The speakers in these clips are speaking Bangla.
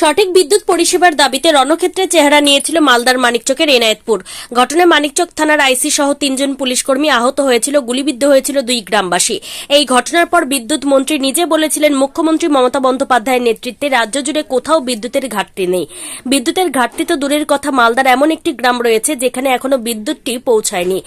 সঠিক বিদ্যুৎ পরিষেবার দাবিতে রণক্ষেত্রে চেহারা নিয়েছিল মালদার মানিকচকের এনায়েতপুর। ঘটনায় মানিকচক থানার আইসি সহ তিনজন পুলিশকর্মী আহত হয়েছিল, গুলিবিদ্ধ হয়েছিল দুই গ্রামবাসী। এই ঘটনার পর বিদ্যুৎ মন্ত্রী নিজে বলেছিলেন, মুখ্যমন্ত্রী মমতা বন্দ্যোপাধ্যায়ের নেতৃত্বে রাজ্য জুড়ে কোথাও বিদ্যুতের ঘাটতি নেই। বিদ্যুতের ঘাটতি তো দূরের কথা, মালদার এমন একটি গ্রাম রয়েছে যেখানে এখনও বিদ্যুৎটি পৌঁছায়নি।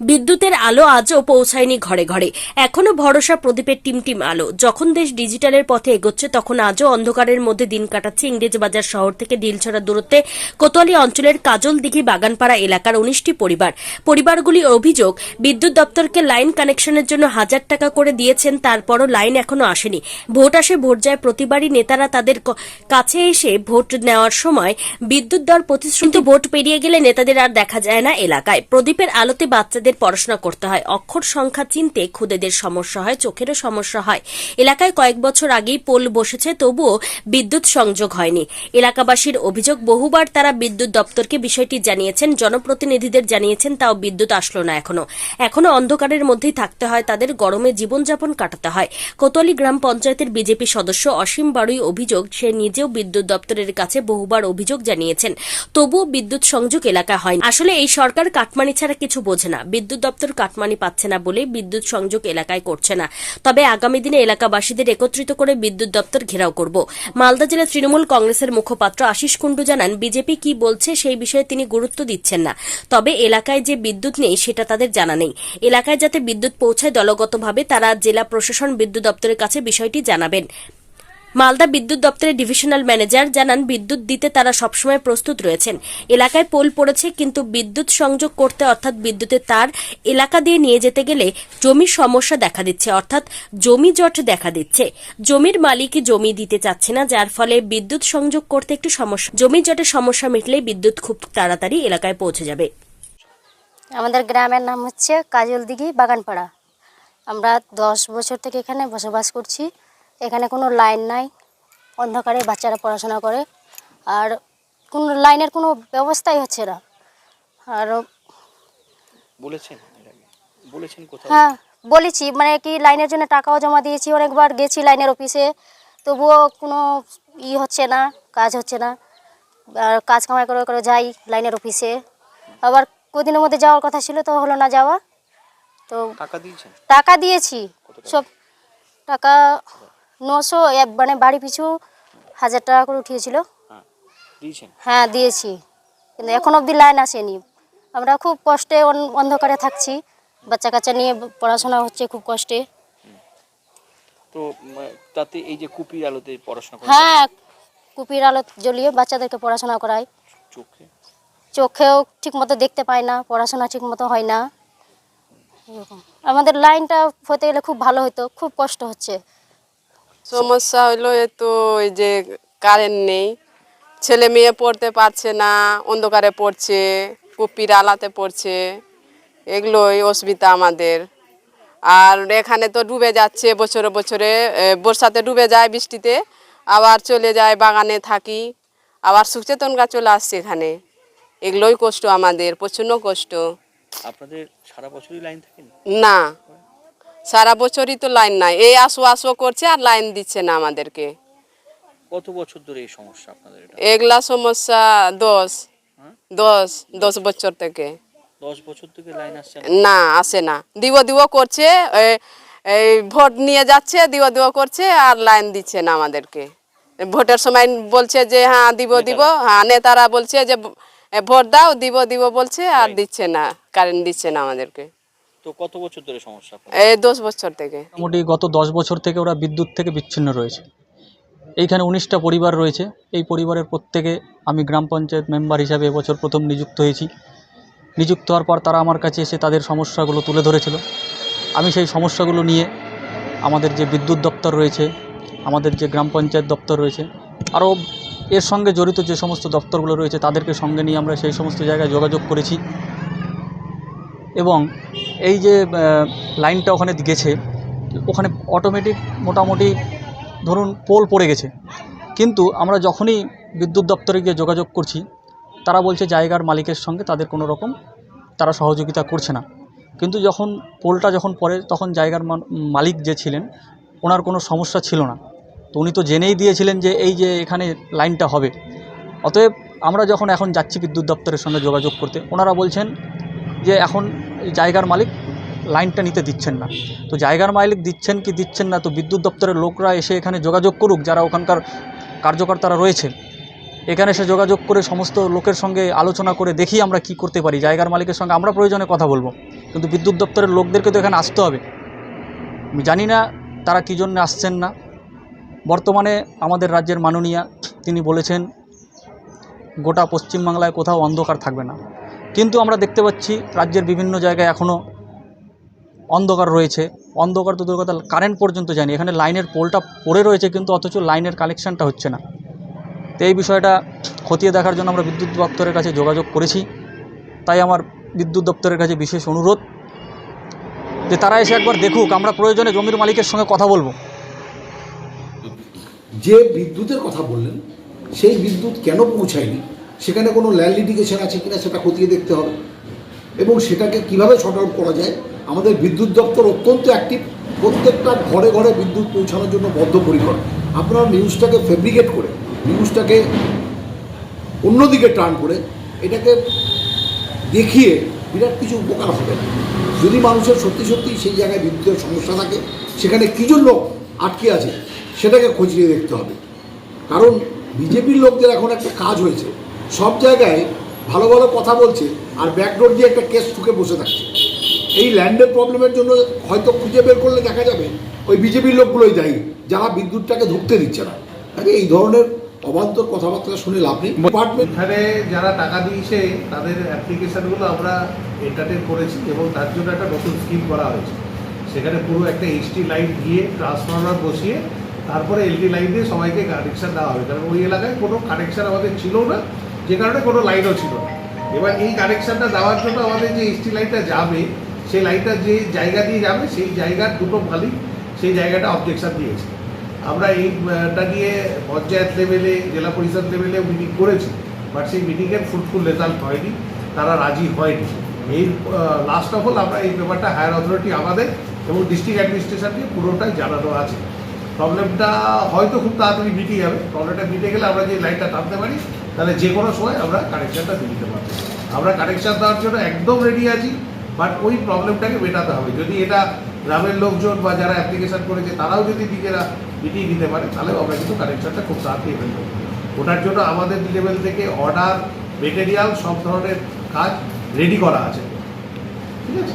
বিদ্যুতের আলো আজও পৌঁছায়নি ঘরে ঘরে। এখনও ভরসা প্রদীপের টিমটিম আলো। যখন দেশ ডিজিটালের পথে এগোচ্ছে, তখন আজও অন্ধকারের মধ্যে দিন কাটাচ্ছে ইংরেজবাজার শহর থেকে ডিলছড়া দূরত্বে কোতোয়ালি অঞ্চলের কাজল দিঘি বাগানপাড়া এলাকার উনিশটি পরিবার। পরিবারগুলির অভিযোগ, বিদ্যুৎ দপ্তরকে লাইন কানেকশনের জন্য হাজার টাকা করে দিয়েছেন, তারপরও লাইন এখনও আসেনি। ভোট আসে, ভোট যায়, প্রতিবারই নেতারা তাদের কাছে এসে ভোট নেওয়ার সময় বিদ্যুৎ দর প্রতিশ্রুতি ভোট পেরিয়ে গেলে নেতাদের আর দেখা যায় না এলাকায়। প্রদীপের আলোতে বাচ্চাদের পড়াশোনা করতে হয়। অক্ষর সংখ্যা চিনতে খুদেদের সমস্যা হয়, চোখেরও সমস্যা হয়। এলাকায় কয়েক বছর আগেই পোল বসেছে, তবুও বিদ্যুৎ সংযোগ হয়নি। এলাকাবাসীর অভিযোগ, বহুবার তারা বিদ্যুৎ দপ্তরকে বিষয়টি জানিয়েছেন, জনপ্রতিনিধিদের জানিয়েছেন, তাও বিদ্যুৎ আসলো না এখনও। এখনও অন্ধকারের মধ্যেই থাকতে হয়, তাদের গরমে জীবনযাপন কাটাতে হয়। কোতোয়ালি গ্রাম পঞ্চায়েতের বিজেপি সদস্য অসীম বাড়ুই অভিযোগ, সে নিজেও বিদ্যুৎ দপ্তরের কাছে বহুবার অভিযোগ জানিয়েছেন। তবুও বিদ্যুৎ সংযোগ এলাকা হয়নি। আসলে এই সরকার কাটমানি ছাড়া কিছু বোঝে না। বিদ্যুৎ দপ্তর কাটমানি পাচ্ছে না বলে বিদ্যুৎ সংযোগ এলাকায় করছে না। তবে আগামী দিনে এলাকাবাসীদের একত্রিত করে বিদ্যুৎ দপ্তর ঘেরাও করব। মালদা জেলা তৃণমূল কংগ্রেসের মুখপাত্র আশিস কুণ্ডু জানান, বিজেপি কি বলছে সেই বিষয়ে তিনি গুরুত্ব দিচ্ছেন না। তবে এলাকায় যে বিদ্যুৎ নেই সেটা তাদের জানা নেই। এলাকায় যাতে বিদ্যুৎ পৌঁছায় দলগতভাবে তারা জেলা প্রশাসন বিদ্যুৎ দপ্তরের কাছে বিষয়টি জানাবেন। মালদা বিদ্যুৎ দপ্তরের ডিভিশনাল ম্যানেজার জানান, বিদ্যুৎ দিতে তারা সবসময় প্রস্তুত রয়েছেন। এলাকায় পোল পড়েছে, কিন্তু বিদ্যুৎ সংযোগ করতে অর্থাৎ বিদ্যুতের তার এলাকা দিয়ে নিয়ে যেতে গেলে জমির সমস্যা দেখা দিচ্ছে, অর্থাৎ জমি জট দেখা দিচ্ছে। জমির মালিকই জমি দিতে চাচ্ছে না, যার ফলে বিদ্যুৎ সংযোগ করতে একটু সমস্যা। জমি জটের সমস্যা মিটলে বিদ্যুৎ খুব তাড়াতাড়ি এলাকায় পৌঁছে যাবে। আমাদের গ্রামের নাম হচ্ছে কাজলদিঘি বাগানপাড়া। আমরা দশ বছর থেকে এখানে বসবাস করছি। এখানে কোনো লাইন নাই। অন্ধকারে বাচ্চারা পড়াশোনা করে। আর কোনো লাইনের কোনো ব্যবস্থাই হচ্ছে না। আর বলেছেন বলেছেন কোথাও হ্যাঁ বলেছি। মানে কি লাইনের জন্য টাকাও জমা দিয়েছি। অনেকবার গেছি লাইনের অফিসে। তবুও কোনো ই হচ্ছে না কাজ হচ্ছে না। আর কাজ কামাই করে করে যাই লাইনের অফিসে। আবার কদিনের মধ্যে যাওয়ার কথা ছিল তো হলো না যাওয়া। তো টাকা দিয়েছি। সব টাকা নশো মানে বাড়ি পিছু হাজার টাকা করে উঠিয়েছিল। হ্যাঁ হ্যাঁ দিয়েছি। কিন্তু এখন অবধি লাইন আসেনি। আমরা খুব কষ্টে অন্ধকারে থাকছি। বাচ্চা কাচ্চা নিয়ে পড়াশোনা হচ্ছে খুব কষ্টে। তো তাতে এই যে কুপির আলোতে পড়াশোনা হ্যাঁ কুপির আলো জ্বলিয়ে বাচ্চাদেরকে পড়াশোনা করাই চোখে? চোখেও ঠিক মতো দেখতে পায় না পড়াশোনা ঠিক মতো হয় না। এরকম। আমাদের লাইনটা হতে গেলে খুব ভালো হতো খুব কষ্ট হচ্ছে। সমস্যা হলো এ তো ওই যে কারেন্ট নেই। ছেলে মেয়ে পড়তে পারছে না অন্ধকারে পড়ছে কুপির আলাতে পড়ছে এগুলোই অসুবিধা আমাদের। আর এখানে তো ডুবে যাচ্ছে বছরে বছরে বর্ষাতে ডুবে যায় বৃষ্টিতে আবার চলে যায় বাগানে থাকি আবার সুচেতন গাছ চলে আসছে এখানে। এগুলোই কষ্ট আমাদের প্রচণ্ড কষ্ট। আপনাদের সারা বছরই লাইন থাকে না? সারা বছরই তো লাইন নাই। এই আসো আসো করছে আর লাইন দিচ্ছে না আমাদেরকে। কত বছর ধরে এই সমস্যা আপনাদের এটা? এগুলা সমস্যা দশ। হ্যাঁ? দশ দশ বছর থেকে। দশ বছর থেকে লাইন আসছে না? না আসে না। দিব দিব করছে এই ভোট নিয়ে যাচ্ছে দিব দিব করছে আর লাইন দিচ্ছে না আমাদেরকে। ভোটের সময় বলছে যে হ্যাঁ দিব দিব হ্যাঁ নেতারা বলছে যে ভোট দাও দিব দিব বলছে আর দিচ্ছে না কারেন্ট দিচ্ছে না আমাদেরকে। তো কত বছর ধরে সমস্যা এই দশ বছর থেকে। মোটামুটি গত দশ বছর থেকে ওরা বিদ্যুৎ থেকে বিচ্ছিন্ন রয়েছে। এইখানে উনিশটা পরিবার রয়েছে। এই পরিবারের প্রত্যেকে আমি গ্রাম পঞ্চায়েত মেম্বার হিসাবে এবছর প্রথম নিযুক্ত হয়েছি। নিযুক্ত হওয়ার পর তারা আমার কাছে এসে তাদের সমস্যাগুলো তুলে ধরেছিল। আমি সেই সমস্যাগুলো নিয়ে আমাদের যে বিদ্যুৎ দপ্তর রয়েছে আমাদের যে গ্রাম পঞ্চায়েত দপ্তর রয়েছে আরও এর সঙ্গে জড়িত যে সমস্ত দপ্তরগুলো রয়েছে তাদেরকে সঙ্গে নিয়ে আমরা সেই সমস্ত জায়গায় যোগাযোগ করেছি। এবং এই যে লাইনটা ওখানে গেছে, ওখানে অটোমেটিক মোটামুটি ধরুন পোল পড়ে গেছে। কিন্তু আমরা যখনই বিদ্যুৎ দপ্তরে গিয়ে যোগাযোগ করছি, তারা বলছে জায়গার মালিকের সঙ্গে তাদের কোনো রকম তারা সহযোগিতা করছে না। কিন্তু যখন পোলটা যখন পড়ে, তখন জায়গার মালিক যে ছিলেন, ওনার কোনো সমস্যা ছিল না। তো উনি তো জেনেই দিয়েছিলেন যে এই যে এখানে লাইনটা হবে। অতএব আমরা যখন এখন যাচ্ছি বিদ্যুৎ দপ্তরের সঙ্গে যোগাযোগ করতে, ওনারা বলছেন যে এখন জায়গার মালিক লাইনটা নিতে দিচ্ছেন না। তো জায়গার মালিক দিচ্ছেন কি দিচ্ছেন না, তো বিদ্যুৎ দপ্তরের লোকরা এসে এখানে যোগাযোগ করুক, যারা ওখানকার কার্যকর্তারা রয়েছে। এখানে এসে যোগাযোগ করে সমস্ত লোকের সঙ্গে আলোচনা করে দেখি আমরা কি করতে পারি। জায়গার মালিকের সঙ্গে আমরা প্রয়োজনে কথা বলব, কিন্তু বিদ্যুৎ দপ্তরের লোকদেরকে তো এখানে আসতে হবে। আমি জানি না তারা কী জন্য আসছেন না। বর্তমানে আমাদের রাজ্যের মাননীয়া তিনি বলেছেন, গোটা পশ্চিমবাংলায় কোথাও অন্ধকার থাকবে না। কিন্তু আমরা দেখতে পাচ্ছি রাজ্যের বিভিন্ন জায়গায় এখনও অন্ধকার রয়েছে। অন্ধকার তো দূর কথা কারেন্ট পর্যন্ত যায়নি। এখানে লাইনের পোলটা পড়ে রয়েছে কিন্তু অথচ লাইনের কানেকশানটা হচ্ছে না। তো এই বিষয়টা খতিয়ে দেখার জন্য আমরা বিদ্যুৎ দপ্তরের কাছে যোগাযোগ করেছি। তাই আমার বিদ্যুৎ দপ্তরের কাছে বিশেষ অনুরোধ যে তারা এসে একবার দেখুক, আমরা প্রয়োজনে জমির মালিকের সঙ্গে কথা বলব। যে বিদ্যুতের কথা বললেন, সেই বিদ্যুৎ কেন পৌঁছায়নি? সেখানে কোনো ল্যান্ড লিটিগেশন আছে কিনা সেটা খতিয়ে দেখতে হবে। এবং সেটাকে কীভাবে শর্ট আউট করা যায়, আমাদের বিদ্যুৎ দপ্তর অত্যন্ত অ্যাক্টিভ প্রত্যেকটা ঘরে ঘরে বিদ্যুৎ পৌঁছানোর জন্য বদ্ধপরিকর। আপনারা নিউজটাকে ফেব্রিকেট করে নিউজটাকে অন্যদিকে টার্ন করে, এটাকে দেখিয়ে বিরাট কিছু উপকার হবে। না যদি মানুষের সত্যি সত্যি সেই জায়গায় বিদ্যুতের সমস্যা থাকে, সেখানে কী জন্য আটকে আছে, সেটাকে খোঁজিয়ে দেখতে হবে। কারণ বিজেপির লোকদের এখন একটা কাজ হয়েছে সব জায়গায় ভালো ভালো কথা বলছে আর ব্যাকডোর দিয়ে একটা কেস ঠুকে বসে থাকছে। এই ল্যান্ডের প্রবলেমের জন্য হয়তো খুঁজে বের করলে দেখা যাবে ওই বিজেপির লোকগুলোই দায়ী, যারা বিদ্যুৎটাকে ঢুকতে দিচ্ছে না। আরে এই ধরনের অবান্তর কথাবার্তা শুনে লাভ নেই। এখানে যারা টাকা দিয়েছে, তাদের অ্যাপ্লিকেশনগুলো আমরা এন্টারটেন করেছি এবং তার জন্য একটা নতুন স্কিম করা হয়েছে। সেখানে পুরো একটা এইচটি লাইন দিয়ে ট্রান্সফরমার বসিয়ে তারপরে এলডি লাইন দিয়ে সবাইকে কানেকশন দেওয়া হবে। কারণ ওই এলাকায় কোনো কানেকশন আমাদের ছিল না। যে কারণে কোনো লাইনও ছিল না। এবার এই কানেকশনটা দেওয়ার জন্য আমাদের যে এইচটি লাইনটা যাবে, সেই লাইনটা যে জায়গা দিয়ে যাবে, সেই জায়গার দুটো মালিক সেই জায়গাটা অবজেকশন দিয়েছে। আমরা এইটা নিয়ে পঞ্চায়েত লেভেলে জেলা পরিষদ লেভেলে মিটিং করেছি বাট সেই মিটিংয়ের ফ্রুটফুল রেজাল্ট হয়নি, তারা রাজি হয়নি। এই লাস্ট অফ অল আমরা এই ব্যাপারটা হায়ার অথরিটি আমাদের এবং ডিস্ট্রিক্ট অ্যাডমিনিস্ট্রেশনকে পুরোটাই জানানো আছে। প্রবলেমটা হয়তো খুব তাড়াতাড়ি মিটে যাবে। প্রবলেমটা মিটে গেলে আমরা যে লাইনটা টানতে পারি, তাহলে যে কোনো সময় আমরা কানেকশানটা দিয়ে দিতে পারব। আমরা কানেকশান দেওয়ার জন্য একদম রেডি আছি বাট ওই প্রবলেমটাকে মেটাতে হবে। যদি এটা গ্রামের লোকজন বা যারা অ্যাপ্লিকেশন করেছে, তারাও যদি নিজেরা মিটিয়ে দিতে পারে তাহলে আমরা কিন্তু কানেকশনটা খুব তাড়াতাড়ি হয়ে ওটার জন্য আমাদের লেভেল থেকে অর্ডার মেটেরিয়াল সব ধরনের কাজ রেডি করা আছে। ঠিক আছে?